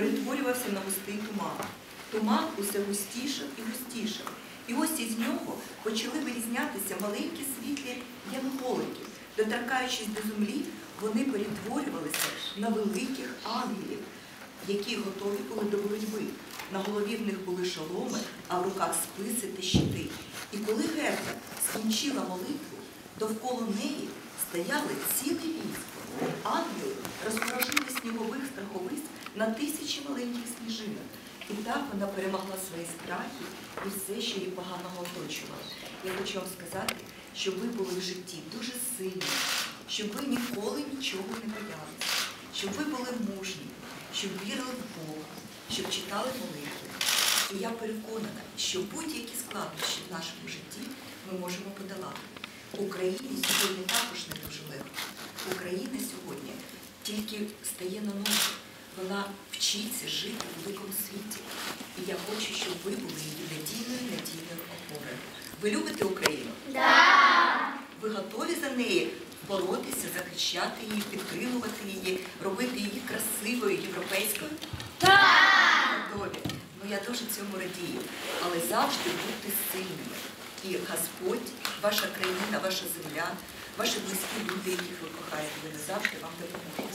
перетворювався на густий туман. Туман усе густішав і густішав. І ось із нього почали вирізнятися маленькі світлі янголики. Доторкаючись до землі, вони перетворювалися на великих ангелів, які готові були до боротьби. На голові в них були шоломи, а в руках списи та щити. І коли Герда скінчила молитву, довкола неї стояли ціле військо. Ангели розпорошили снігових страховиць на тисячі маленьких сніжинок. І так вона перемогла свої страхи і все, що її поганого оточувало. Я хочу вам сказати, щоб ви були в житті дуже сильні, щоб ви ніколи нічого не боялися, щоб ви були мужні, щоб вірили в Бога, щоб читали молитви. І я переконана, що будь-які складнощі в нашому житті ми можемо подолати. Україні сьогодні також не дуже легко. Україна сьогодні тільки стає на ноги. Вона вчиться жити в великому світі. І я хочу, щоб ви були її надійною, надійною опорою. Ви любите Україну? Так! Ви готові за неї боротися, захищати її, підтримувати її, робити її красивою, європейською? Так! Готові. Ну я дуже цьому радію. Але завжди будьте сильними. І Господь, ваша країна, ваша земля, ваші близькі люди, яких ви кохаєте, вони завжди вам допоможуть